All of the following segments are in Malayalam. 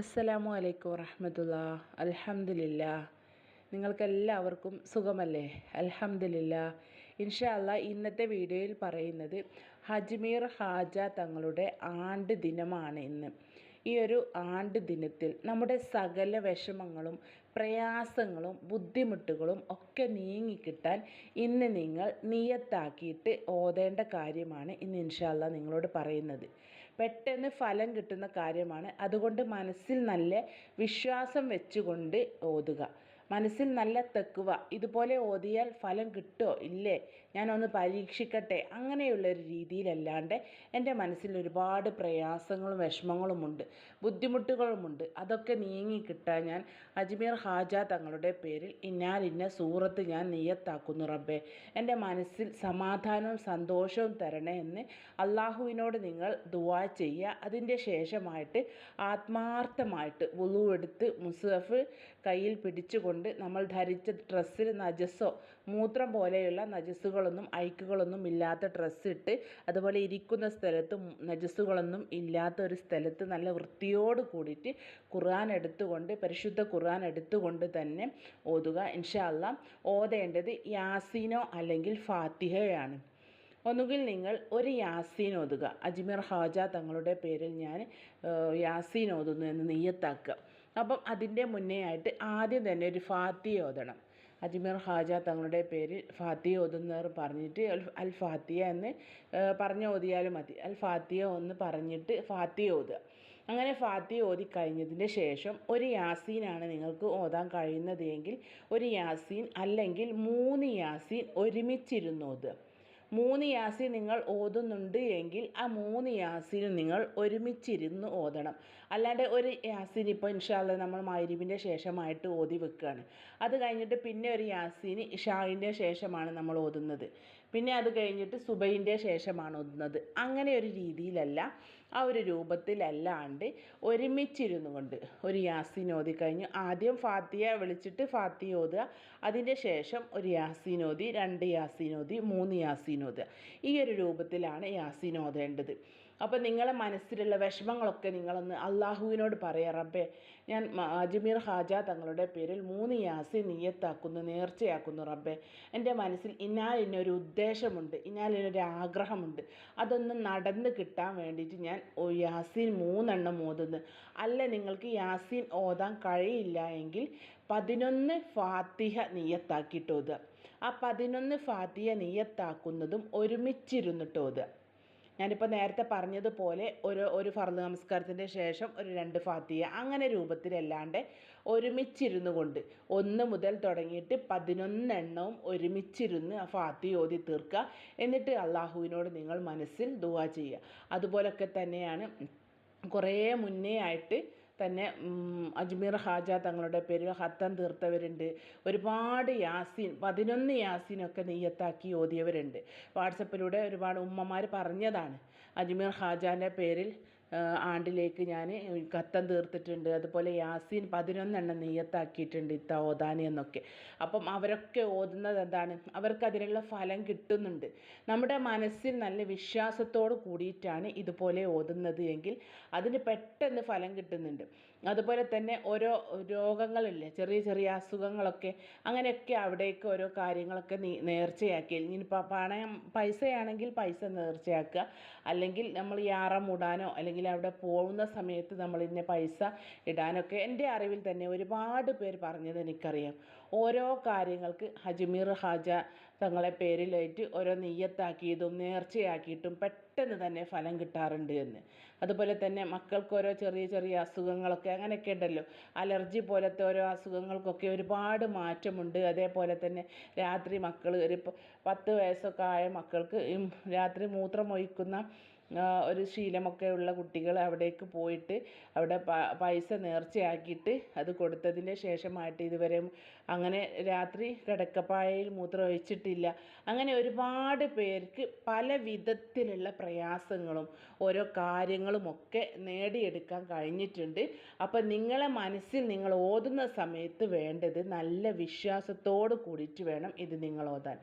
അസ്സലാമു അലൈക്കും വറഹമത്തുള്ള അലഹമില്ല നിങ്ങൾക്കെല്ലാവർക്കും സുഖമല്ലേ? അലഹമില്ല ഇൻഷാ അല്ലാ ഇന്നത്തെ വീഡിയോയിൽ പറയുന്നത് ഹജ്മീർ ഹാജ തങ്ങളുടെ ആണ്ട് ദിനമാണ് ഇന്ന്. ഈ ഒരു ആണ്ട് ദിനത്തിൽ നമ്മുടെ സകല വിഷമങ്ങളും പ്രയാസങ്ങളും ബുദ്ധിമുട്ടുകളും ഒക്കെ നീങ്ങിക്കിട്ടാൻ ഇന്ന് നിങ്ങൾ നിയത്താക്കിയിട്ട് ഓതേണ്ട കാര്യമാണ് ഇന്ന് ഇൻഷാല്ല നിങ്ങളോട് പറയുന്നത്. പെട്ടെന്ന് ഫലം കിട്ടുന്ന കാര്യമാണ്. അതുകൊണ്ട് മനസ്സിൽ നല്ല വിശ്വാസം വെച്ചുകൊണ്ട് ഓതുക. മനസ്സിൽ നല്ല തെക്കുവ. ഇതുപോലെ ഓതിയാൽ ഫലം കിട്ടുമോ ഇല്ലേ? ഞാനൊന്ന് പരീക്ഷിക്കട്ടെ. അങ്ങനെയുള്ളൊരു രീതിയിലല്ലാണ്ട് എന്റെ മനസ്സിൽ ഒരുപാട് പ്രയാസങ്ങളും വിഷമങ്ങളുമുണ്ട്. ബുദ്ധിമുട്ടുകളുമുണ്ട്. അതൊക്കെ നീങ്ങി കിട്ടാൻ ഞാൻ അജ്മീർ ഹാജ തങ്ങളുടെ പേരിൽ ഇന്നാലിന്ന സൂറത്ത് ഞാൻ നീയത്താക്കുന്നു റബ്ബേ. എന്റെ മനസ്സിൽ സമാധാനവും സന്തോഷവും തരണേ എന്ന് അള്ളാഹുവിനോട് നിങ്ങൾ ദുവാ ചെയ്യുക. അതിന്റെ ശേഷമായിട്ട് ആത്മാർത്ഥമായിട്ട് വുളു എടുത്ത് മുസഫ് കയ്യിൽ പിടിച്ചുകൊണ്ട് നമ്മൾ ധരിച്ച ഡ്രസ്സിൽ നജസ്സോ മൂത്രം പോലെയുള്ള നജസ്സുകളൊന്നും ഐക്കുകളൊന്നും ഇല്ലാത്ത ഡ്രസ്സ് ഇട്ട് അതുപോലെ ഇരിക്കുന്ന സ്ഥലത്ത് നജസ്സുകളൊന്നും ഇല്ലാത്ത ഒരു സ്ഥലത്ത് നല്ല വൃത്തിയോട് കൂടിയിട്ട് ഖുർആൻ എടുത്തുകൊണ്ട് പരിശുദ്ധ ഖുർആൻ എടുത്തുകൊണ്ട് തന്നെ ഓതുക. ഇൻഷാ അല്ലാ ഓതേണ്ടത് യാസീനോ അല്ലെങ്കിൽ ഫാത്തിഹയാണ്. ഒന്നുകിൽ നിങ്ങൾ ഒരു യാസീൻ ഓതുക. അജ്മീർ ഹാജ തങ്ങളുടെ പേരിൽ ഞാൻ യാസീൻ ഓതുന്നു എന്ന് നെയ്യത്താക്കുക. അപ്പം അതിന്റെ മുന്നേ ആയിട്ട് ആദ്യം തന്നെ ഒരു ഫാത്തിയ ഓതണം. അജ്മീർ ഹാജ തങ്ങളുടെ പേരിൽ ഫാത്തിയ ഓതുന്നവർ പറഞ്ഞിട്ട് അൽ ഫാത്തിയ എന്ന് പറഞ്ഞ് ഓതിയാലും മതി. അൽ ഫാത്തിയ ഒന്ന് പറഞ്ഞിട്ട് ഫാത്തിയ ഓതുക. അങ്ങനെ ഫാത്തിയ ഓതി കഴിഞ്ഞതിന് ശേഷം ഒരു യാസീനാണ് നിങ്ങൾക്ക് ഓതാൻ കഴിയുന്നത് എങ്കിൽ ഒരു യാസീൻ അല്ലെങ്കിൽ മൂന്ന് യാസീൻ ഒരുമിച്ചിരുന്ന് ഓതുക. മൂന്ന് യാസി നിങ്ങൾ ഓതുന്നുണ്ട് എങ്കിൽ ആ മൂന്ന് യാസിൽ നിങ്ങൾ ഒരുമിച്ചിരുന്ന് ഓതണം. അല്ലാണ്ട് ഒരു യാസിന് ഇപ്പോൾ ഇൻഷാല്ല നമ്മൾ മൈരിബിന്റെ ശേഷമായിട്ട് ഓതി വെക്കുകയാണ് അത് കഴിഞ്ഞിട്ട് പിന്നെ ഒരു യാസീൻ ഇഷായിന്റെ ശേഷമാണ് നമ്മൾ ഓതുന്നത്. പിന്നെ അത് കഴിഞ്ഞിട്ട് സുബൈന്റെ ശേഷമാണ് ഓതുന്നത്. അങ്ങനെ ഒരു രീതിയിലല്ല. ആ ഒരു രൂപത്തിലല്ലാണ്ട് ഒരുമിച്ചിരുന്നു കൊണ്ട് ഒരു യാസീൻ ഓതി കഴിഞ്ഞ്. ആദ്യം ഫാത്തിയ വിളിച്ചിട്ട് ഫാത്തി ഓതുക അതിന്റെ ശേഷം ഒരു യാസീൻ ഓതി രണ്ട് യാസീൻ ഓതി മൂന്ന് യാസീൻ ഓതുക ഈ ഒരു രൂപത്തിലാണ് യാസീൻ ഓതേണ്ടത്. അപ്പോൾ നിങ്ങളെ മനസ്സിലുള്ള വിഷമങ്ങളൊക്കെ നിങ്ങളൊന്ന് അള്ളാഹുവിനോട് പറയാം റബ്ബേ ഞാൻ അജ്മീർ ഹാജ തങ്ങളുടെ പേരിൽ മൂന്ന് യാസി നീയത്താക്കുന്നു നേർച്ചയാക്കുന്നു റബ്ബേ. എന്റെ മനസ്സിൽ ഇന്നാൽ ഇന്നൊരു ഉദ്ദേശമുണ്ട് ഇന്നാൽ ഇന്നൊരു ആഗ്രഹമുണ്ട്. അതൊന്ന് നടന്ന് കിട്ടാൻ വേണ്ടിയിട്ട് ഞാൻ യാസീൻ മൂന്നെണ്ണം ഓതുന്നു. അല്ല നിങ്ങൾക്ക് യാസീൻ ഓതാൻ കഴിയില്ല എങ്കിൽ പതിനൊന്ന് ഫാത്തിഹ നീയത്താക്കിയിട്ട് ഓതുക. ആ പതിനൊന്ന് ഫാത്തിഹ നീയത്താക്കുന്നതും ഒരുമിച്ചിരുന്നിട്ട് ഓതുക. ഞാനിപ്പോൾ നേരത്തെ പറഞ്ഞതുപോലെ ഒരു ഒരു ഫർദ് നമസ്കാരത്തിന്റെ ശേഷം ഒരു രണ്ട് ഫാത്തിയ അങ്ങനെ രൂപത്തിലല്ലാണ്ട് ഒരുമിച്ചിരുന്നു കൊണ്ട് ഒന്ന് മുതൽ തുടങ്ങിയിട്ട് പതിനൊന്നെണ്ണവും ഒരുമിച്ചിരുന്ന് ആ ഫാത്തി ഓതി തീർക്കുക എന്നിട്ട് അള്ളാഹുവിനോട് നിങ്ങൾ മനസ്സിൽ ദുവാ ചെയ്യുക. അതുപോലൊക്കെ തന്നെയാണ് കുറേ മുന്നേ ആയിട്ട് തന്നെ അജ്മീർ ഹാജ തങ്ങളുടെ പേരിൽ ഹത്തം തീർത്തവരുണ്ട്. ഒരുപാട് യാസീൻ പതിനൊന്ന് യാസീനൊക്കെ നെയ്യത്താക്കി ഓതിയവരുണ്ട്. വാട്സപ്പിലൂടെ ഒരുപാട് ഉമ്മമാർ പറഞ്ഞതാണ് അജ്മീർ ഹാജാന്റെ പേരിൽ ആണ്ടിലേക്ക് ഞാൻ കത്തം തീർത്തിട്ടുണ്ട്. അതുപോലെ യാസീൻ പതിനൊന്നെണ്ണം നെയ്യത്താക്കിയിട്ടുണ്ട് ഇത്ത ഓതാൻ എന്നൊക്കെ. അപ്പം അവരൊക്കെ ഓതുന്നത് എന്താണ്? അവർക്ക് അതിനുള്ള ഫലം കിട്ടുന്നുണ്ട്. നമ്മുടെ മനസ്സിൽ നല്ല വിശ്വാസത്തോട് കൂടിയിട്ടാണ് ഇതുപോലെ ഓതുന്നത് എങ്കിൽ അതിന് പെട്ടെന്ന് ഫലം കിട്ടുന്നുണ്ട്. അതുപോലെ തന്നെ ഓരോ രോഗങ്ങളില്ലേ ചെറിയ ചെറിയ അസുഖങ്ങളൊക്കെ അങ്ങനെയൊക്കെ അവിടേക്ക് ഓരോ കാര്യങ്ങളൊക്കെ നേർച്ചയാക്കി. ഇനി പണയം പൈസയാണെങ്കിൽ പൈസ നേർച്ചയാക്കുക. അല്ലെങ്കിൽ നമ്മൾ യാറ മൂടാനോ അല്ലെങ്കിൽ അവിടെ പോകുന്ന സമയത്ത് നമ്മൾ ഇന്ന പൈസ ഇടാനൊക്കെ. എന്റെ അറിവിൽ തന്നെ ഒരുപാട് പേര് പറഞ്ഞത് എനിക്കറിയാം. ഓരോ കാര്യങ്ങൾക്ക് ഹജ്മീർ ഹാജ തങ്ങളെ പേരിലേറ്റ് ഓരോ നെയ്യത്താക്കിയതും നേർച്ചയാക്കിയിട്ടും പെട്ടെന്ന് തന്നെ ഫലം കിട്ടാറുണ്ട് എന്ന്. അതുപോലെ തന്നെ മക്കൾക്ക് ഓരോ ചെറിയ ചെറിയ അസുഖങ്ങളൊക്കെ അങ്ങനെയൊക്കെ ഉണ്ടല്ലോ. അലർജി പോലത്തെ ഓരോ അസുഖങ്ങൾക്കൊക്കെ ഒരുപാട് മാറ്റമുണ്ട്. അതേപോലെ തന്നെ രാത്രി മക്കൾ ഒരു പത്ത് വയസ്സൊക്കെ ആയ മക്കൾക്ക് രാത്രി മൂത്രം ഒഴിക്കുന്ന ഒരു ശീലമൊക്കെ ഉള്ള കുട്ടികൾ അവിടേക്ക് പോയിട്ട് അവിടെ പൈസ നേർച്ചയാക്കിയിട്ട് അത് കൊടുത്തതിന്റെ ശേഷമായിട്ട് ഇതുവരെ അങ്ങനെ രാത്രി കിടക്കപ്പായയിൽ മൂത്രം ഒഴിച്ചിട്ടില്ല അങ്ങനെ ഒരുപാട് പേർക്ക് പല വിധത്തിലുള്ള പ്രയാസങ്ങളും ഓരോ കാര്യങ്ങളുമൊക്കെ നേടിയെടുക്കാൻ കഴിഞ്ഞിട്ടുണ്ട്. അപ്പോൾ നിങ്ങളെ മനസ്സിൽ നിങ്ങൾ ഓതുന്ന സമയത്ത് വേണ്ടത് നല്ല വിശ്വാസത്തോട് കൂടിയിട്ട് വേണം ഇത് നിങ്ങൾ ഓതാൻ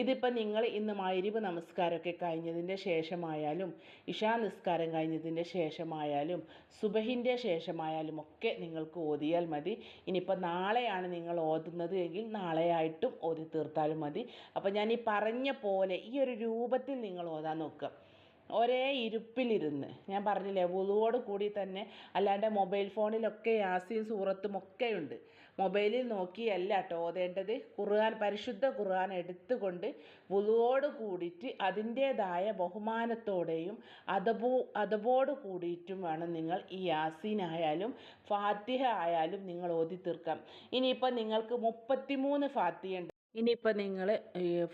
ഇതിപ്പോൾ നിങ്ങൾ ഇന്ന് മൈരിവ് നമസ്കാരമൊക്കെ കഴിഞ്ഞതിന്റെ ശേഷമായാലും ഇഷാ നിസ്കാരം കഴിഞ്ഞതിന്റെ ശേഷമായാലും സുബഹിന്റെ ശേഷമായാലും ഒക്കെ നിങ്ങൾക്ക് ഓതിയാൽ മതി. ഇനിയിപ്പോൾ നാളെയാണ് നിങ്ങൾ ഓതുന്നത് എങ്കിൽ നാളെയായിട്ടും ഓതി തീർത്താലും മതി. അപ്പോൾ ഞാൻ ഈ പറഞ്ഞ പോലെ ഈ ഒരു രൂപത്തിൽ നിങ്ങൾ ഓതാൻ നോക്കുക. ഒരേ ഇരുപ്പിലിരുന്ന്. ഞാൻ പറഞ്ഞില്ലേ വുളുവോട് കൂടി തന്നെ അല്ലാണ്ട് മൊബൈൽ ഫോണിലൊക്കെ യാസീൻ സൂറത്തും ഒക്കെ ഉണ്ട്. മൊബൈലിൽ നോക്കിയല്ല കേട്ടോ ഓതേണ്ടത് ഖുർആൻ പരിശുദ്ധ ഖുർആൻ എടുത്തുകൊണ്ട് വുളുവോട് കൂടിയിട്ട് അതിന്റേതായ ബഹുമാനത്തോടെയും അതബോ അതബോട് കൂടിയിട്ടും വേണം നിങ്ങൾ ഈ യാസീൻ ആയാലും ഫാത്തിഹ ആയാലും നിങ്ങൾ ഓതി തീർക്കാം ഇനിയിപ്പോൾ നിങ്ങൾക്ക് മുപ്പത്തിമൂന്ന് ഫാത്തിഹ ഇനിയിപ്പോൾ നിങ്ങൾ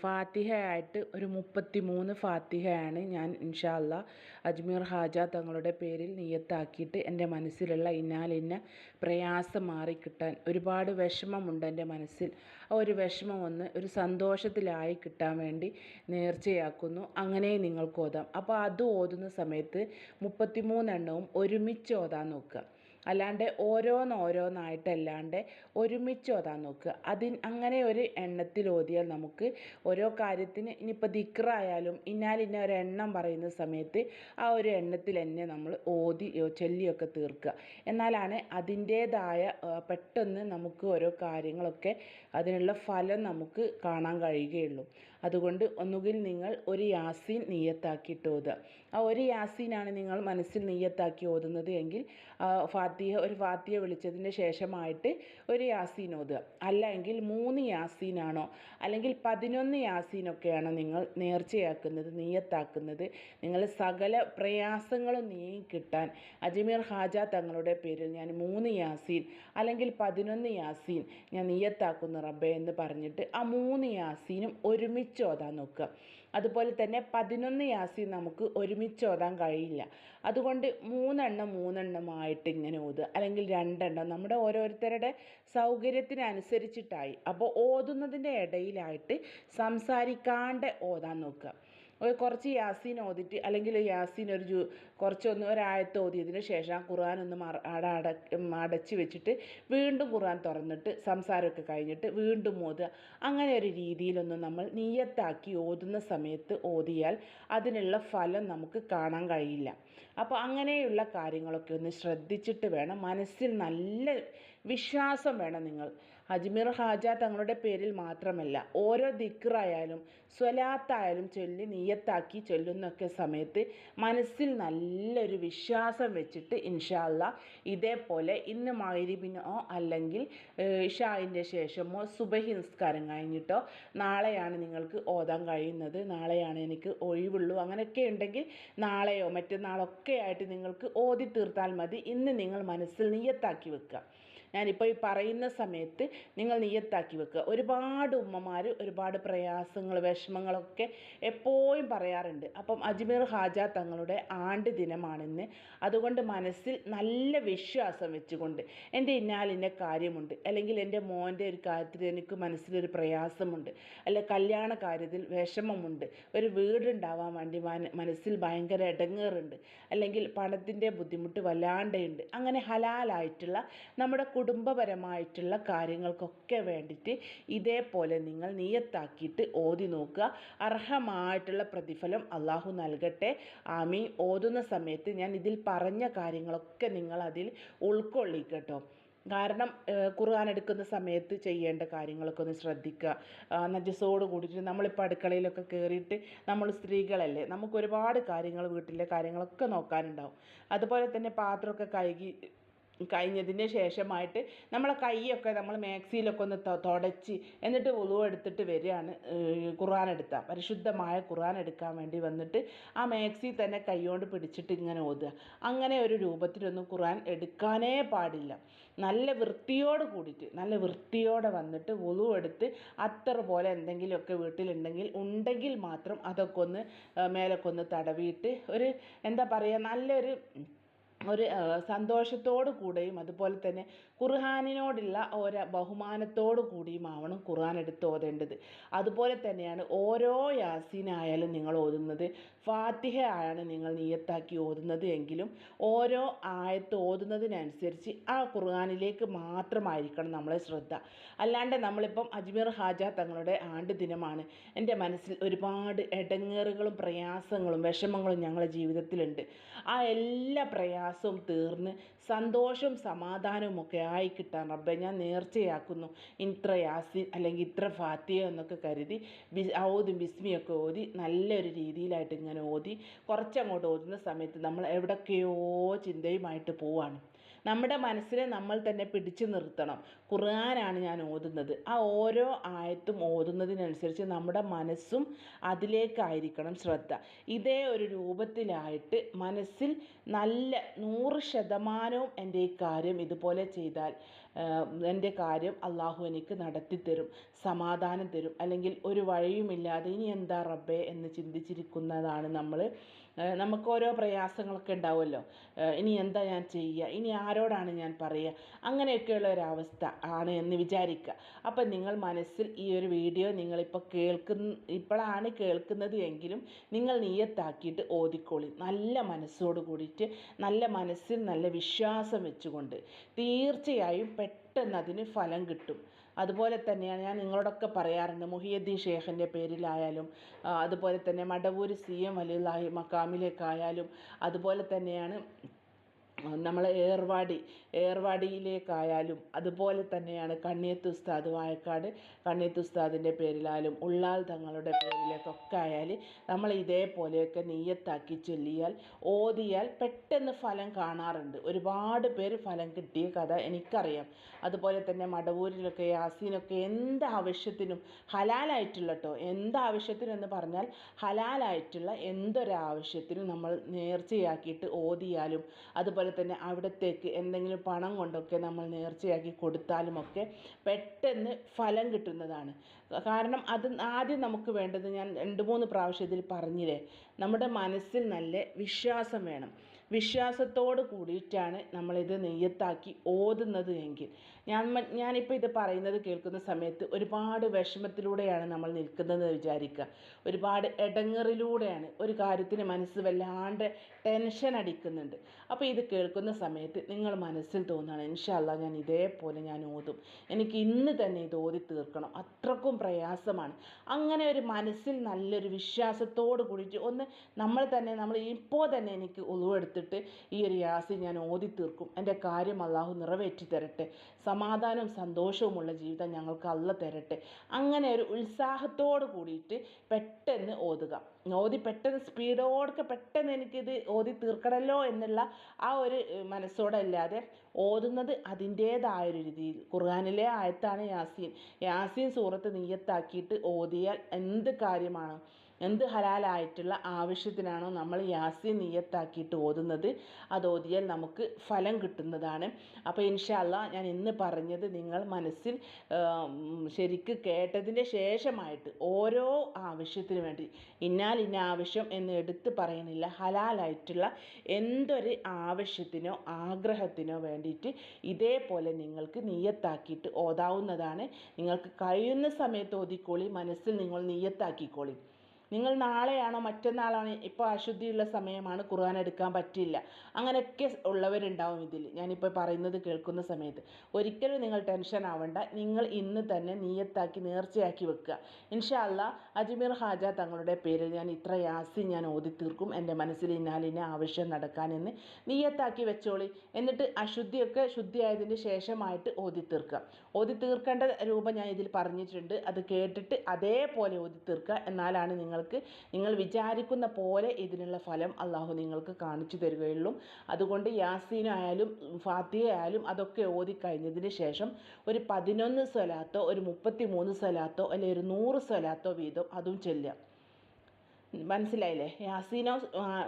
ഫാത്തിഹ ആയിട്ട് ഒരു മുപ്പത്തി മൂന്ന് ഫാത്തിഹയാണ് ഞാൻ ഇൻഷാല്ല അജ്മീർ ഹാജ തങ്ങളുടെ പേരിൽ നിയത്താക്കിയിട്ട് എന്റെ മനസ്സിലുള്ള ഇന്നാലിന്ന പ്രയാസം മാറിക്കിട്ടാൻ ഒരുപാട് വിഷമമുണ്ട് എന്റെ മനസ്സിൽ. ആ ഒരു വിഷമം ഒന്ന് ഒരു സന്തോഷത്തിലായി കിട്ടാൻ വേണ്ടി നേർച്ചയാക്കുന്നു. അങ്ങനെ നിങ്ങൾക്ക് ഓതാം. അപ്പോൾ അത് ഓതുന്ന സമയത്ത് മുപ്പത്തി മൂന്നെണ്ണവും ഒരുമിച്ച് ഓതാൻ നോക്കുക. അല്ലാണ്ട് ഓരോന്നോരോന്നായിട്ടല്ലാണ്ട് ഒരുമിച്ച് ഓതാൻ നോക്കുക. അതിന് അങ്ങനെ ഒരു എണ്ണത്തിൽ ഓതിയാൽ നമുക്ക് ഓരോ കാര്യത്തിന് ഇനിയിപ്പോൾ ദിക്റായാലും ഇന്നാലിന്ന ഒരു എണ്ണം പറയുന്ന സമയത്ത് ആ ഒരു എണ്ണത്തിൽ തന്നെ നമ്മൾ ഓതി ചൊല്ലിയൊക്കെ തീർക്കുക. എന്നാലാണ് അതിന്റേതായ പെട്ടെന്ന് നമുക്ക് ഓരോ കാര്യങ്ങളൊക്കെ അതിനുള്ള ഫലം നമുക്ക് കാണാൻ കഴിയുകയുള്ളൂ. അതുകൊണ്ട് ഒന്നുകിൽ നിങ്ങൾ ഒരു യാസീൻ നീയത്താക്കിയിട്ട് ഓതുക ആ ഒരു യാസീനാണ് നിങ്ങൾ മനസ്സിൽ നിയ്യത്താക്കി ഓതുന്നത് എങ്കിൽ ഫാത്തിഹ ഒരു ഫാത്തിഹ വിളിച്ചതിന് ശേഷമായിട്ട് ഒരു യാസീൻ ഓതുക. അല്ല എങ്കിൽ മൂന്ന് യാസീനാണോ? അല്ലെങ്കിൽ പതിനൊന്ന് യാസീനൊക്കെയാണോ നിങ്ങൾ നേർച്ചയാക്കുന്നത് നിയ്യത്താക്കുന്നത് നിങ്ങൾ സകല പ്രയാസങ്ങളും നീങ്ങിക്കിട്ടാൻ അജ്മീർ ഹാജ തങ്ങളുടെ പേരിൽ ഞാൻ മൂന്ന് യാസീൻ അല്ലെങ്കിൽ പതിനൊന്ന് യാസീൻ ഞാൻ നീയത്താക്കുന്നു റബ്ബേ എന്ന് പറഞ്ഞിട്ട് ആ മൂന്ന് യാസീനും ഒരുമിച്ച് ഓതാൻ നോക്കുക. അതുപോലെ തന്നെ പതിനൊന്ന് യാസി നമുക്ക് ഒരുമിച്ച് ഓതാൻ കഴിയില്ല. അതുകൊണ്ട് മൂന്നെണ്ണം മൂന്നെണ്ണമായിട്ട് ഇങ്ങനെ ഓതുക. അല്ലെങ്കിൽ രണ്ടെണ്ണം നമ്മുടെ ഓരോരുത്തരുടെ സൗകര്യത്തിനനുസരിച്ചിട്ടായി. അപ്പോൾ ഓതുന്നതിന്റെ ഇടയിലായിട്ട് സംസാരിക്കാണ്ട് ഓതാൻ നോക്കുക. കുറച്ച് യാസീൻ ഓതിയിട്ട് അല്ലെങ്കിൽ യാസീൻ ഒരു ജു കുറച്ചൊന്ന് ഒരായത്ത് ഓതിയതിന് ശേഷം ആ ഖുർആൻ ഒന്ന് അട അട അടച്ച് വെച്ചിട്ട് വീണ്ടും ഖുർആൻ തുറന്നിട്ട് സംസാരമൊക്കെ കഴിഞ്ഞിട്ട് വീണ്ടും ഓതുക. അങ്ങനെ ഒരു രീതിയിലൊന്ന് നമ്മൾ നീയത്താക്കി ഓതുന്ന സമയത്ത് ഓതിയാൽ അതിനുള്ള ഫലം നമുക്ക് കാണാൻ കഴിയില്ല. അപ്പോൾ അങ്ങനെയുള്ള കാര്യങ്ങളൊക്കെ ഒന്ന് ശ്രദ്ധിച്ചിട്ട് വേണം. മനസ്സിൽ നല്ല വിശ്വാസം വേണം നിങ്ങൾ. അജ്മീർ ഹാജ തങ്ങളുടെ പേരിൽ മാത്രമല്ല ഓരോ ദിക്റായാലും സ്വലാത്തായാലും ചൊല്ലി നിയത്താക്കി ചൊല്ലുന്നൊക്കെ സമയത്ത് മനസ്സിൽ നല്ലൊരു വിശ്വാസം വെച്ചിട്ട് ഇൻഷാല്ല ഇതേപോലെ ഇന്ന് മഗ്രിബിനോ അല്ലെങ്കിൽ ഇഷായിന്റെ ശേഷമോ സുബഹി നിസ്കാരം കഴിഞ്ഞിട്ടോ നാളെയാണ് നിങ്ങൾക്ക് ഓതാൻ കഴിയുന്നത് നാളെയാണ് എനിക്ക് ഒഴിവുള്ളൂ അങ്ങനെയൊക്കെ ഉണ്ടെങ്കിൽ നാളെയോ മറ്റന്നാളൊക്കെ ആയിട്ട് നിങ്ങൾക്ക് ഓതി തീർത്താൽ മതി ഇന്ന് നിങ്ങൾ മനസ്സിൽ നിയത്താക്കി വെക്കുക. ഞാനിപ്പോൾ ഈ പറയുന്ന സമയത്ത് നിങ്ങൾ നിയത്താക്കി വെക്കുക. ഒരുപാട് ഉമ്മമാർ ഒരുപാട് പ്രയാസങ്ങൾ വിഷമങ്ങളൊക്കെ എപ്പോഴും പറയാറുണ്ട്. അപ്പം അജ്മീർ ഹാജ തങ്ങളുടെ ആണ്ട് ദിനമാണെന്ന്. അതുകൊണ്ട് മനസ്സിൽ നല്ല വിശ്വാസം വെച്ചുകൊണ്ട് എന്റെ ഇന്നാലിന്റെ കാര്യമുണ്ട്. അല്ലെങ്കിൽ എന്റെ മോന്റെ ഒരു കാര്യത്തിൽ എനിക്ക് മനസ്സിലൊരു പ്രയാസമുണ്ട്. അല്ലെ കല്യാണ കാര്യത്തിൽ വിഷമമുണ്ട്. ഒരു വീടുണ്ടാവാൻ വേണ്ടി മനസ്സിൽ ഭയങ്കര ഇടങ്ങേറുണ്ട് അല്ലെങ്കിൽ പണത്തിന്റെ ബുദ്ധിമുട്ട് വല്ലാണ്ടുണ്ട് അങ്ങനെ ഹലാലായിട്ടുള്ള നമ്മുടെ കുടുംബപരമായിട്ടുള്ള കാര്യങ്ങൾക്കൊക്കെ വേണ്ടിയിട്ട് ഇതേപോലെ നിങ്ങൾ നിയത്താക്കിയിട്ട് ഓതി നോക്കുക. അർഹമായിട്ടുള്ള പ്രതിഫലം അള്ളാഹു നൽകട്ടെ. ആമീ ഓതുന്ന സമയത്ത് ഞാൻ ഇതിൽ പറഞ്ഞ കാര്യങ്ങളൊക്കെ നിങ്ങൾ അതിൽ ഉൾക്കൊള്ളിക്കട്ടോ. കാരണം ഖുർആൻ എടുക്കുന്ന സമയത്ത് ചെയ്യേണ്ട കാര്യങ്ങളൊക്കെ ഒന്ന് ശ്രദ്ധിക്കുക. നജസോട് കൂടിയിട്ട് നമ്മളിപ്പോൾ അടുക്കളയിലൊക്കെ കയറിയിട്ട് നമ്മൾ സ്ത്രീകളല്ലേ നമുക്ക് ഒരുപാട് കാര്യങ്ങൾ വീട്ടിലെ കാര്യങ്ങളൊക്കെ നോക്കാനുണ്ടാവും. അതുപോലെ തന്നെ പാത്രമൊക്കെ കഴുകി കഴിഞ്ഞതിന് ശേഷമായിട്ട് നമ്മളെ കൈയൊക്കെ നമ്മൾ മാക്സിയിലൊക്കെ ഒന്ന് തുടച്ച് എന്നിട്ട് ഉളു എടുത്തിട്ട് വരികയാണ് ഖുർആൻ എടുക്കുക പരിശുദ്ധമായ ഖുർആൻ എടുക്കാൻ വേണ്ടി വന്നിട്ട് ആ മാക്സി തന്നെ കൈകൊണ്ട് പിടിച്ചിട്ട് ഇങ്ങനെ ഓതുക. അങ്ങനെ ഒരു രൂപത്തിലൊന്നും ഖുർആൻ എടുക്കാനേ പാടില്ല. നല്ല വൃത്തിയോട് കൂടിയിട്ട് നല്ല വൃത്തിയോടെ വന്നിട്ട് ഉളു എടുത്ത് അത്തർ പോലെ എന്തെങ്കിലുമൊക്കെ വീട്ടിലുണ്ടെങ്കിൽ ഉണ്ടെങ്കിൽ മാത്രം അതൊക്കെ ഒന്ന് മേലൊക്കെ ഒന്ന് തടവിയിട്ട് ഒരു എന്താ പറയുക നല്ലൊരു ഒരു സന്തോഷത്തോടു കൂടെയും അതുപോലെ തന്നെ ഖുർഹാനിനോടുള്ള ഒരു ബഹുമാനത്തോടു കൂടിയുമാവണം ഖുർആൻ എടുത്ത് ഓതേണ്ടത്. അതുപോലെ തന്നെയാണ് ഓരോ യാസീനായാലും നിങ്ങൾ ഓതുന്നത്. ഫാത്തിഹ ആണ് നിങ്ങൾ നീയത്താക്കി ഓതുന്നത് എങ്കിലും ഓരോ ആയത്ത് ഓതുന്നതിനനുസരിച്ച് ആ ഖുർആനിലേക്ക് മാത്രമായിരിക്കണം നമ്മളെ ശ്രദ്ധ. അല്ലാണ്ട് നമ്മളിപ്പം അജ്മീർ ഹാജ തങ്ങളുടെ ആണ്ട് ദിനമാണ്. എന്റെ മനസ്സിൽ ഒരുപാട് ഇടങ്ങേറുകളും പ്രയാസങ്ങളും വിഷമങ്ങളും ഞങ്ങളുടെ ജീവിതത്തിലുണ്ട്. ആ എല്ലാ പ്രയാസവും തീർന്ന് സന്തോഷവും സമാധാനവും ഒക്കെ ആയി കിട്ടാൻ റബ്ബെ ഞാൻ നേർച്ചയാക്കുന്നു. ഇത്ര യാസിൻ അല്ലെങ്കിൽ ഇത്ര ഫാത്തിയ എന്നൊക്കെ കരുതി ഔദും ബിസ്മിയൊക്കെ ഓതി നല്ലൊരു രീതിയിലായിട്ട് ഇങ്ങനെ ഓതി കുറച്ചങ്ങോട്ട് ഓതുന്ന സമയത്ത് നമ്മൾ എവിടൊക്കെയോ ചിന്തയുമായിട്ട് പോവാണ്. നമ്മുടെ മനസ്സിനെ നമ്മൾ തന്നെ പിടിച്ചു നിർത്തണം. ഖുർആനാണ് ഞാൻ ഓതുന്നത്. ആ ഓരോ ആയത്തും ഓതുന്നതിനനുസരിച്ച് നമ്മുടെ മനസ്സും അതിലേക്കായിരിക്കണം ശ്രദ്ധ. ഇതേ ഒരു രൂപത്തിലായിട്ട് മനസ്സിൽ നല്ല നൂറ് ശതമാനവും എന്റെ ഈ കാര്യം ഇതുപോലെ ചെയ്താൽ എന്റെ കാര്യം അള്ളാഹു എനിക്ക് നടത്തിത്തരും സമാധാനം തരും. അല്ലെങ്കിൽ ഒരു വഴിയുമില്ലാതെ ഇനി എന്താ റബ്ബേ എന്ന് ചിന്തിച്ചിരിക്കുന്നതാണ് നമ്മൾ. നമുക്ക് ഓരോ പ്രയാസങ്ങളൊക്കെ ഉണ്ടാവുമല്ലോ. ഇനി എന്താ ഞാൻ ചെയ്യുക? ഇനി ആരോടാണ് ഞാൻ പറയുക? അങ്ങനെയൊക്കെയുള്ള ഒരവസ്ഥ ആണ് എന്ന് വിചാരിക്കുക. അപ്പം നിങ്ങൾ മനസ്സിൽ ഈ ഒരു വീഡിയോ നിങ്ങളിപ്പോൾ കേൾക്കുന്ന ഇപ്പോഴാണ് കേൾക്കുന്നത് എങ്കിലും നിങ്ങൾ നീയത്താക്കിയിട്ട് ഓതിക്കോളി. നല്ല മനസ്സോട് കൂടിയിട്ട് നല്ല മനസ്സിൽ നല്ല വിശ്വാസം വെച്ചുകൊണ്ട് തീർച്ചയായും പെട്ടെന്ന് അതിന് ഫലം കിട്ടും. അതുപോലെ തന്നെയാണ് ഞാൻ നിങ്ങളോടൊക്കെ പറയാറുണ്ട് മുഹിയുദ്ദീൻ ഷേഖിന്റെ പേരിലായാലും അതുപോലെ തന്നെ മടവൂർ സി എം വലിയ മക്കാമിലേക്കായാലും അതുപോലെ തന്നെയാണ് നമ്മൾ ഏർവാടി ഏർവാടിയിലേക്കായാലും അതുപോലെ തന്നെയാണ് കണ്ണിയത്ത് ഉസ്താദ് വായക്കാട് കണ്ണിയത്ത് ഉസ്താദിന്റെ പേരിലായാലും ഉള്ളാൽ തങ്ങളുടെ പേരിലേക്കൊക്കെ ആയാൽ നമ്മൾ ഇതേപോലെയൊക്കെ നെയ്യത്താക്കി ചൊല്ലിയാൽ ഓതിയാൽ പെട്ടെന്ന് ഫലം കാണാറുണ്ട്. ഒരുപാട് പേര് ഫലം കിട്ടിയ കഥ എനിക്കറിയാം. അതുപോലെ തന്നെ മടവൂരിലൊക്കെ യാസീനൊക്കെ എന്ത് ആവശ്യത്തിനും ഹലാലായിട്ടുള്ള കേട്ടോ എന്ത് ആവശ്യത്തിനെന്ന് പറഞ്ഞാൽ ഹലാലായിട്ടുള്ള എന്തൊരാവശ്യത്തിനും നമ്മൾ നേർച്ചയാക്കിയിട്ട് ഓതിയാലും അതുപോലെ തന്നെ അവിടത്തേക്ക് എന്തെങ്കിലും പണം കൊണ്ടൊക്കെ നമ്മൾ നേർച്ചയാക്കി കൊടുത്താലുമൊക്കെ പെട്ടെന്ന് ഫലം കിട്ടുന്നതാണ്. കാരണം അത് ആദ്യം നമുക്ക് വേണ്ടത് ഞാൻ രണ്ട് മൂന്ന് പ്രാവശ്യം ഇതിൽ പറഞ്ഞില്ലേ നമ്മുടെ മനസ്സിൽ നല്ല വിശ്വാസം വേണം. വിശ്വാസത്തോട് കൂടിയിട്ടാണ് നമ്മളിത് നെയ്യത്താക്കി ഓതുന്നത് എങ്കിൽ. ഞാൻ ഞാനിപ്പോൾ ഇത് പറയുന്നത് കേൾക്കുന്ന സമയത്ത് ഒരുപാട് വിഷമത്തിലൂടെയാണ് നമ്മൾ നിൽക്കുന്നത് വിചാരിക്കുക. ഒരുപാട് ഇടങ്ങറിലൂടെയാണ് ഒരു കാര്യത്തിന് മനസ്സ് വല്ലാണ്ട് ടെൻഷൻ അടിക്കുന്നുണ്ട്. അപ്പോൾ ഇത് കേൾക്കുന്ന സമയത്ത് നിങ്ങൾ മനസ്സിൽ തോന്നുകയാണ് ഇൻഷാല്ല ഞാൻ ഇതേപോലെ ഞാൻ ഓതും. എനിക്ക് ഇന്ന് തന്നെ ഇത് ഓതി തീർക്കണം. അത്രക്കും പ്രയാസമാണ്. അങ്ങനെ ഒരു മനസ്സിൽ നല്ലൊരു വിശ്വാസത്തോട് കൂടിയിട്ട് ഒന്ന് നമ്മൾ തന്നെ നമ്മൾ ഇപ്പോൾ തന്നെ എനിക്ക് ഉളവെടുത്തിട്ട് ഈ ഒരു യാസി ഞാൻ ഓതി തീർക്കും. എന്റെ കാര്യം അള്ളാഹു നിറവേറ്റി തരട്ടെ സമാധാനവും സന്തോഷവുമുള്ള ജീവിതം ഞങ്ങൾക്ക് അല്ല തരട്ടെ. അങ്ങനെ ഒരു ഉത്സാഹത്തോട് കൂടിയിട്ട് പെട്ടെന്ന് ഓതുക. ഓതി പെട്ടെന്ന് സ്പീഡോടൊക്കെ പെട്ടെന്ന് എനിക്കിത് ഓതി തീർക്കണമല്ലോ എന്നുള്ള ആ ഒരു മനസ്സോടെ അല്ലാതെ ഓതുന്നത് അതിന്റേതായൊരു രീതിയിൽ. ഖുർആാനിലെ ആയത്താണ് യാസീൻ. യാസീൻ സൂറത്ത് നീയത്താക്കിയിട്ട് ഓതിയാൽ എന്ത് കാര്യമാണ്? എന്ത് ഹലാലായിട്ടുള്ള ആവശ്യത്തിനാണോ നമ്മൾ യാസി നീയത്താക്കിയിട്ട് ഓതുന്നത് അത് ഓതിയാൽ നമുക്ക് ഫലം കിട്ടുന്നതാണ്. അപ്പോൾ ഇൻഷാല്ല ഞാൻ ഇന്ന് പറഞ്ഞത് നിങ്ങൾ മനസ്സിൽ ശരിക്ക് കേട്ടതിന്റെ ശേഷമായിട്ട് ഓരോ ആവശ്യത്തിന് വേണ്ടി ഇന്നാൽ ഇന്ന ആവശ്യം എന്ന് എടുത്ത് പറയുന്നില്ല ഹലാലായിട്ടുള്ള എന്തൊരു ആവശ്യത്തിനോ ആഗ്രഹത്തിനോ വേണ്ടിയിട്ട് ഇതേപോലെ നിങ്ങൾക്ക് നീയത്താക്കിയിട്ട് ഓതാവുന്നതാണ്. നിങ്ങൾക്ക് കഴിയുന്ന സമയത്ത് ഓതിക്കോളി മനസ്സിൽ നിങ്ങൾ നീയത്താക്കിക്കോളി. നിങ്ങൾ നാളെയാണോ മറ്റന്നാളാണോ ഇപ്പോൾ അശുദ്ധിയുള്ള സമയമാണ് ഖുർആൻ എടുക്കാൻ പറ്റില്ല. അങ്ങനെയൊക്കെ ഉള്ളവരുണ്ടാവും ഇതിൽ. ഞാനിപ്പോൾ പറയുന്നത് കേൾക്കുന്ന സമയത്ത്. ഒരിക്കലും നിങ്ങൾ ടെൻഷൻ ആവണ്ട. നിങ്ങൾ ഇന്ന് തന്നെ നീയത്താക്കി നേർച്ചയാക്കി വെക്കുക. ഇൻഷാ അല്ലാ അജ്മീർ ഹാജ തങ്ങളുടെ പേരിൽ ഞാൻ ഇത്ര യാസി ഞാൻ ഓതി തീർക്കും. എന്റെ മനസ്സിൽ ഇന്നാലിനെ ആവശ്യം നടക്കാനെന്ന് നീയത്താക്കി വെച്ചോളി. എന്നിട്ട് അശുദ്ധിയൊക്കെ ശുദ്ധിയായതിന് ശേഷമായിട്ട് ഓതി തീർക്കുക. ഓതി തീർക്കേണ്ട രൂപം ഞാൻ ഇതിൽ പറഞ്ഞിട്ടുണ്ട്. അത് കേട്ടിട്ട് അതേപോലെ ഓതി തീർക്കുക. എന്നാലാണ് നിങ്ങൾ നിങ്ങൾക്ക് നിങ്ങൾ വിചാരിക്കുന്ന പോലെ ഇതിനുള്ള ഫലം അള്ളാഹു നിങ്ങൾക്ക് കാണിച്ചു തരികയുള്ളൂ. അതുകൊണ്ട് യാസീനായാലും ഫാത്തിയായാലും അതൊക്കെ ഓതി കഴിഞ്ഞതിന് ശേഷം ഒരു പതിനൊന്ന് സ്വലാത്തോ ഒരു മുപ്പത്തി മൂന്ന് സ്വലാത്തോ അല്ലെങ്കിൽ ഒരു നൂറ് സ്വലാത്തോ വീതം അതും ചെല്ലുക. മനസ്സിലായില്ലേ? യാസീനോ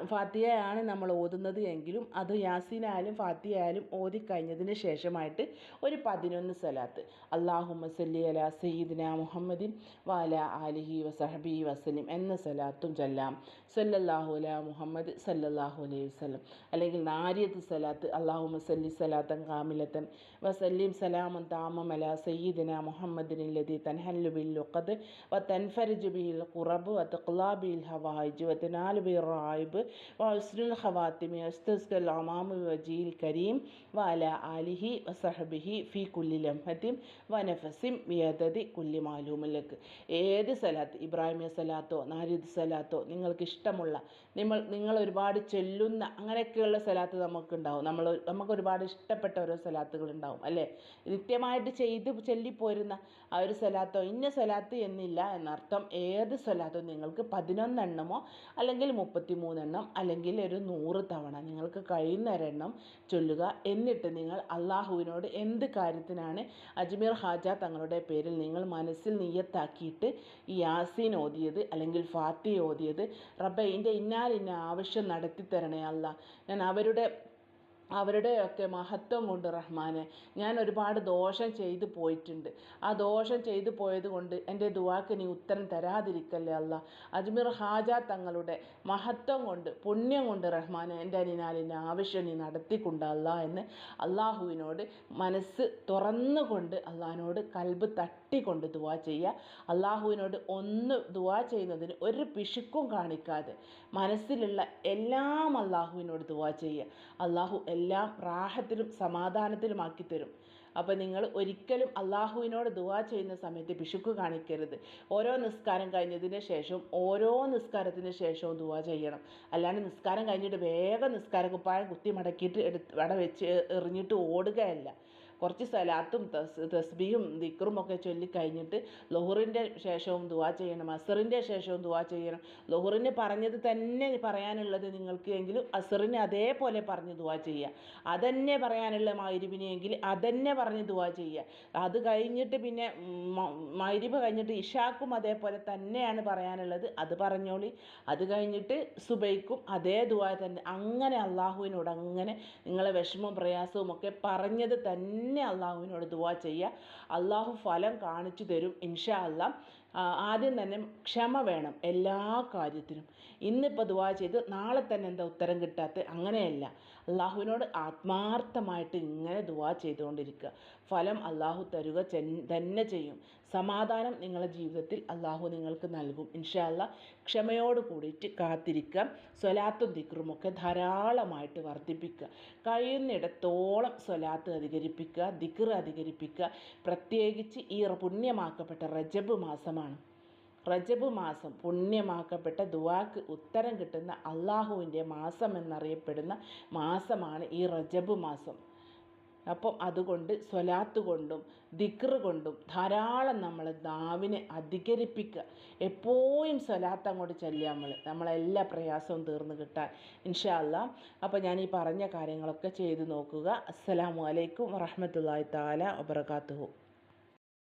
ഫാത്തിഹയാണ് നമ്മൾ ഓതുന്നത് എങ്കിലും അത് യാസീനായാലും ഓതി കഴിഞ്ഞതിന് ശേഷമായിട്ട് ഒരു പതിനൊന്ന് സലാത്ത്. അള്ളാഹുമ്മ സല്ലി അല സയ്യിദിന മുഹമ്മദിൻ വാല ആലിഹി വസഹബി വസലിം എന്ന സലാത്തും ചൊല്ലാം. സല്ലല്ലാഹു അല മുഹമ്മദ് സല്ലല്ലാഹു അലൈഹി വസല്ലം. അല്ലെങ്കിൽ നാരിയത്ത് സലാത്ത് അള്ളാഹുമ്മ സല്ലി സലാത്തൻ കാമിലത്തൻ വസല്ലിം സലാമൻ താമം അല സയ്യിദിന മുഹമ്മദിൻ ലതി തൻഹല്ലു ബിൽ ലുഖദ് വ തൻഫരിജു ബിൽ ഖുറബ് വ തഖ്ലാ ബിൽ ഹവായിജ് വ തനാലു ബിൽ റായിബ് വ ഹവാത്തിമി വസ്തസ്കൽ അമാമു വജീൽ കരീം വാല ആലിഹി വസഹബിഹി ഫി കുല്ലി ലംഹത്തിം വനഫസിം നഫസിം വിയദതി കുല്ലി മാലൂമിലേക്ക് ഏത് സലാത്ത്? ഇബ്രാഹിമിയ സലാത്തോ നാരിദ് സലാത്തോ നിങ്ങൾക്ക് ഇഷ്ടമുള്ള നിങ്ങൾ നിങ്ങൾ ഒരുപാട് ചൊല്ലുന്ന അങ്ങനെയൊക്കെയുള്ള സലാത്ത് നമുക്കുണ്ടാവും. നമ്മൾ നമുക്ക് ഒരുപാട് ഇഷ്ടപ്പെട്ട ഓരോ സലാത്തുകൾ ഉണ്ടാവും അല്ലേ? നിത്യമായിട്ട് ചെയ്ത് ചൊല്ലിപ്പോരുന്ന ആ ഒരു സലാത്തോ ഇന്ന സലാത്ത് എന്നില്ല എന്നർത്ഥം ഏത് സലാത്തോ നിങ്ങൾക്ക് പതിനൊന്നെണ്ണമോ അല്ലെങ്കിൽ മുപ്പത്തി മൂന്നെണ്ണം അല്ലെങ്കിൽ ഒരു നൂറ് തവണ നിങ്ങൾക്ക് കഴിയുന്ന ഒരെണ്ണം ചൊല്ലുക. എന്നിട്ട് നിങ്ങൾ അള്ളാഹുവിനോട് എന്ത് കാര്യത്തിനാണ് അജ്മീർ ഹാജ തങ്ങളുടെ പേരിൽ നിങ്ങൾ മനസ്സിൽ നീയത്താക്കിയിട്ട് ഈ യാസീൻ ഓതിയത് അല്ലെങ്കിൽ ഫാത്തി ഓതിയത്? റബ്ബെ എന്റെ ഇന്നാലിന്ന ആവശ്യം നടത്തി തരണേ അല്ല ഞാൻ അവരുടെ അവരുടെയൊക്കെ മഹത്വം കൊണ്ട് റഹ്മാനെ. ഞാൻ ഒരുപാട് ദോഷം ചെയ്തു പോയിട്ടുണ്ട്. ആ ദോഷം ചെയ്തു പോയത് കൊണ്ട് എന്റെ ദുവാക്ക് നീ ഉത്തരം തരാതിരിക്കല്ലേ അല്ല. അജ്മീർ ഹാജ തങ്ങളുടെ മഹത്വം കൊണ്ട് പുണ്യം കൊണ്ട് റഹ്മാനെ എന്റെ അനിനാലിന്റെ ആവശ്യം നീ നടത്തിക്കൊണ്ടല്ല എന്ന് അള്ളാഹുവിനോട് മനസ്സ് തുറന്നുകൊണ്ട് അള്ളാഹിനോട് കൽബ് തട്ടിക്കൊണ്ട് ദുവാ ചെയ്യുക. അള്ളാഹുവിനോട് ഒന്ന് ദുവാ ചെയ്യുന്നതിന് ഒരു പിശുക്കും കാണിക്കാതെ മനസ്സിലുള്ള എല്ലാം അള്ളാഹുവിനോട് ദുവാ ചെയ്യുക. അള്ളാഹു എല്ലാം റാഹത്തിലും സമാധാനത്തിലുമാക്കി തരും അപ്പോൾ നിങ്ങൾ ഒരിക്കലും അള്ളാഹുവിനോട് ദുവാ ചെയ്യുന്ന സമയത്ത് പിശുക്ക് കാണിക്കരുത്. ഓരോ നിസ്കാരം കഴിഞ്ഞതിന് ശേഷവും ഓരോ നിസ്കാരത്തിന് ശേഷവും ദുവാ ചെയ്യണം. അല്ലാണ്ട് നിസ്കാരം കഴിഞ്ഞിട്ട് വേഗം നിസ്കാര കുപ്പായം കുത്തി മടക്കിയിട്ട് എടുത്ത് അവിടെ വെച്ച് എറിഞ്ഞിട്ട് ഓടുകയല്ല. കുറച്ച് സലാത്തും തസ് തസ്ബിയും ദിക്റും ഒക്കെ ചൊല്ലി കഴിഞ്ഞിട്ട് ലൊഹറിന്റെ ശേഷവും ദുവാ ചെയ്യണം അസറിന്റെ ശേഷവും ദുവാ ചെയ്യണം. ലൊഹറിന് പറഞ്ഞത് തന്നെ പറയാനുള്ളത് നിങ്ങൾക്ക് എങ്കിലും അസറിന് അതേപോലെ പറഞ്ഞ് ദുവാ ചെയ്യുക. അതന്നെ പറയാനുള്ള മൈരിബിനെങ്കിൽ അതന്നെ പറഞ്ഞ് ദുവാ ചെയ്യുക. അത് കഴിഞ്ഞിട്ട് പിന്നെ മൈരിബ് കഴിഞ്ഞിട്ട് ഇഷാക്കും അതേപോലെ തന്നെയാണ് പറയാനുള്ളത്. അത് പറഞ്ഞോളി. അത് കഴിഞ്ഞിട്ട് സുബൈക്കും അതേ ദുവാ തന്നെ. അങ്ങനെ അള്ളാഹുവിനോട് അങ്ങനെ നിങ്ങളെ വിഷമവും പ്രയാസവും ഒക്കെ പറഞ്ഞത് തന്നെ തന്നെ അള്ളാഹുവിനോട് ദുവാ ചെയ്യുക. അള്ളാഹു ഫലം കാണിച്ചു തരും ഇൻഷാ അല്ലാ ആദ്യം തന്നെ ക്ഷമ വേണം എല്ലാ കാര്യത്തിനും. ഇന്നിപ്പോൾ ദുവാ ചെയ്ത് നാളെ തന്നെ എന്താ ഉത്തരം കിട്ടാത്ത? അങ്ങനെയല്ല. അള്ളാഹുവിനോട് ആത്മാർത്ഥമായിട്ട് ഇങ്ങനെ ദുവാ ചെയ്തുകൊണ്ടിരിക്കുക. ഫലം അള്ളാഹു തരുക തന്നെ ചെയ്യും. സമാധാനം നിങ്ങളുടെ ജീവിതത്തിൽ അള്ളാഹു നിങ്ങൾക്ക് നൽകും. ഇൻഷാല്ല ക്ഷമയോട് കൂടിയിട്ട് കാത്തിരിക്കുക. സ്വലാത്തും ദിക്റുമൊക്കെ ധാരാളമായിട്ട് വർദ്ധിപ്പിക്കുക. കഴിയുന്നിടത്തോളം സ്വലാത്ത് അധികരിപ്പിക്കുക ദിക്ർ അധികരിപ്പിക്കുക. പ്രത്യേകിച്ച് ഈ പുണ്യമാക്കപ്പെട്ട റജബ് മാസമാണ്. റജബ് മാസം പുണ്യമാക്കപ്പെട്ട ദുവാക്ക് ഉത്തരം കിട്ടുന്ന അള്ളാഹുവിന്റെ മാസം എന്നറിയപ്പെടുന്ന മാസമാണ് ഈ റജബ് മാസം. അപ്പം അതുകൊണ്ട് സ്വലാത്ത് കൊണ്ടും ദിക്റ് കൊണ്ടും ധാരാളം നമ്മൾ ദാവിനെ അധികരിപ്പിക്കുക. എപ്പോഴും സ്വലാത്ത് അങ്ങോട്ട് ചെല്ലുക നമ്മൾ നമ്മളെല്ലാ പ്രയാസവും തീർന്നു കിട്ടാൻ. ഇൻഷാ അല്ലാ അപ്പോൾ ഞാൻ ഈ പറഞ്ഞ കാര്യങ്ങളൊക്കെ ചെയ്തു നോക്കുക. അസ്സലാമു അലൈക്കും വറഹമത്തല്ലാ താല വബർക്കാത്തുഹു